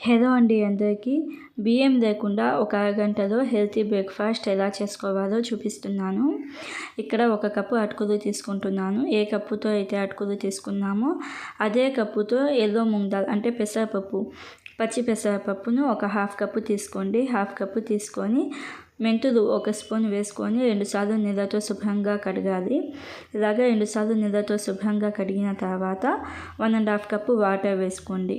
Hello అండి అందరికీ. బియ్యం లేకుండా ఒక అరగంటలో హెల్తీ బ్రేక్ఫాస్ట్ ఎలా చేసుకోవాలో చూపిస్తున్నాను. ఇక్కడ ఒక కప్పు అటుకులు తీసుకుంటున్నాను. ఏ కప్పుతో అయితే అటుకులు తీసుకున్నామో అదే కప్పుతో ఎల్లో ముందాల్ దాల్ అంటే పెసరపప్పు పచ్చి పెసరపప్పును ఒక హాఫ్ కప్పు తీసుకోండి. హాఫ్ కప్పు తీసుకొని మెంతులు ఒక స్పూన్ వేసుకొని రెండుసార్లు నీళ్ళతో శుభ్రంగా కడగాలి. ఇలాగే రెండుసార్లు నీళ్ళతో శుభ్రంగా కడిగిన తర్వాత one and half cup water వేసుకోండి.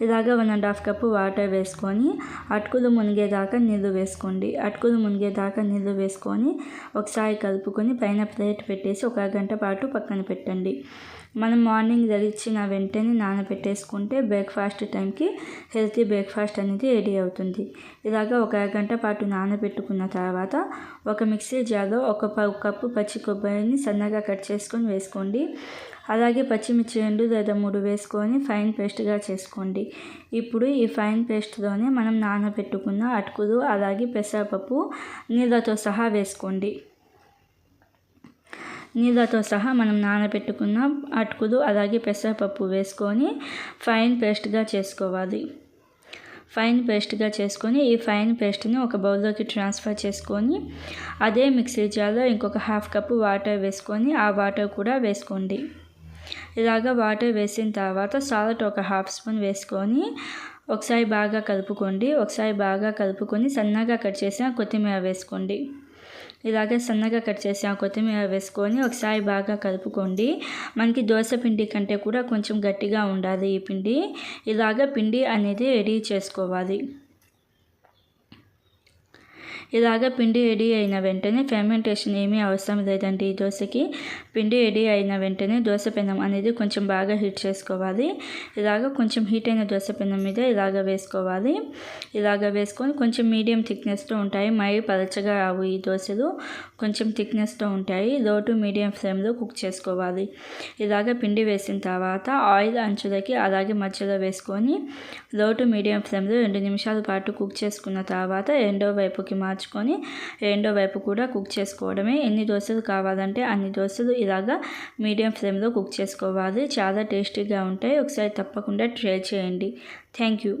ఇలాగ one and half cup water వేసుకొని అటుకులు మునిగేదాకా నీళ్ళు వేసుకోండి. అటుకులు మునిగేదాకా నీళ్ళు వేసుకొని ఒకసారి కలుపుకొని పైన ప్లేట్ పెట్టేసి ఒక గంట పాటు పక్కన పెట్టండి. మనం మార్నింగ్ తెరిచిన వెంటనే నానబెట్టేసుకుంటే బ్రేక్ఫాస్ట్ టైంకి హెల్తీ బ్రేక్ఫాస్ట్ అనేది రెడీ అవుతుంది. ఇలాగ ఒక గంట పాటు నానబెట్టుకున్న తర్వాత ఒక మిక్సీ జార్లో ఒక కప్పు పచ్చి కొబ్బరిని సన్నగా కట్ చేసుకొని వేసుకోండి. అలాగే పచ్చిమిర్చి రెండు లేదా మూడు వేసుకొని ఫైన్ పేస్ట్గా చేసుకోండి. ఇప్పుడు ఈ ఫైన్ పేస్ట్లోనే మనం నానబెట్టుకున్న అటుకులు అలాగే పెసరపప్పు నీళ్ళతో సహా వేసుకోండి. నీళ్ళతో సహా మనం నానబెట్టుకున్న అటుకులు అలాగే పెసరపప్పు వేసుకొని ఫైన్ పేస్ట్గా చేసుకోవాలి. ఫైన్ పేస్ట్గా చేసుకొని ఈ ఫైన్ పేస్ట్ని ఒక బౌల్లోకి ట్రాన్స్ఫర్ చేసుకొని అదే మిక్సీ జార్లో ఇంకొక హాఫ్ కప్పు వాటర్ వేసుకొని ఆ వాటర్ కూడా వేసుకోండి. ఇలాగ వాటర్ వేసిన తర్వాత సాల్ట్ ఒక హాఫ్ స్పూన్ వేసుకొని ఒకసారి బాగా కలుపుకోండి. ఒకసారి బాగా కలుపుకొని సన్నగా కట్ చేసిన కొత్తిమీర వేసుకోండి. ఇలాగే సన్నగా కట్ చేసి ఆ కొత్తిమీర వేసుకొని ఒకసారి బాగా కలుపుకోండి. మనకి దోశ పిండి కంటే కూడా కొంచెం గట్టిగా ఉండాలి ఈ పిండి. ఇలాగ పిండి అనేది రెడీ చేసుకోవాలి. ఇలాగ పిండి రెడీ అయిన వెంటనే ఫెర్మెంటేషన్ ఏమీ అవసరం లేదండి. ఈ దోశకి పిండి రెడీ అయిన వెంటనే దోశ పెనం అనేది కొంచెం బాగా హీట్ చేసుకోవాలి. ఇలాగ కొంచెం హీట్ అయిన దోశ పెనం మీద ఇలాగ వేసుకోవాలి. ఇలాగ వేసుకొని కొంచెం మీడియం థిక్నెస్తో ఉంటాయి. మరీ పలచగా రావు ఈ దోశలు కొంచెం థిక్నెస్తో ఉంటాయి. లో టు మీడియం ఫ్లేమ్లో కుక్ చేసుకోవాలి. ఇలాగ పిండి వేసిన తర్వాత ఆయిల్ అంచులకి అలాగే మధ్యలో వేసుకొని లో టు మీడియం ఫ్లేమ్లో రెండు నిమిషాల పాటు కుక్ చేసుకున్న తర్వాత రెండో వైపుకి మాత్రం మార్చుకొని రెండో వైపు కూడా కుక్ చేసుకోవడమే. ఎన్ని దోశలు కావాలంటే అన్ని దోశలు ఇలాగా మీడియం ఫ్లేమ్లో కుక్ చేసుకోవాలి. చాలా టేస్టీగా ఉంటాయి. ఒకసారి తప్పకుండా ట్రై చేయండి. Thank you.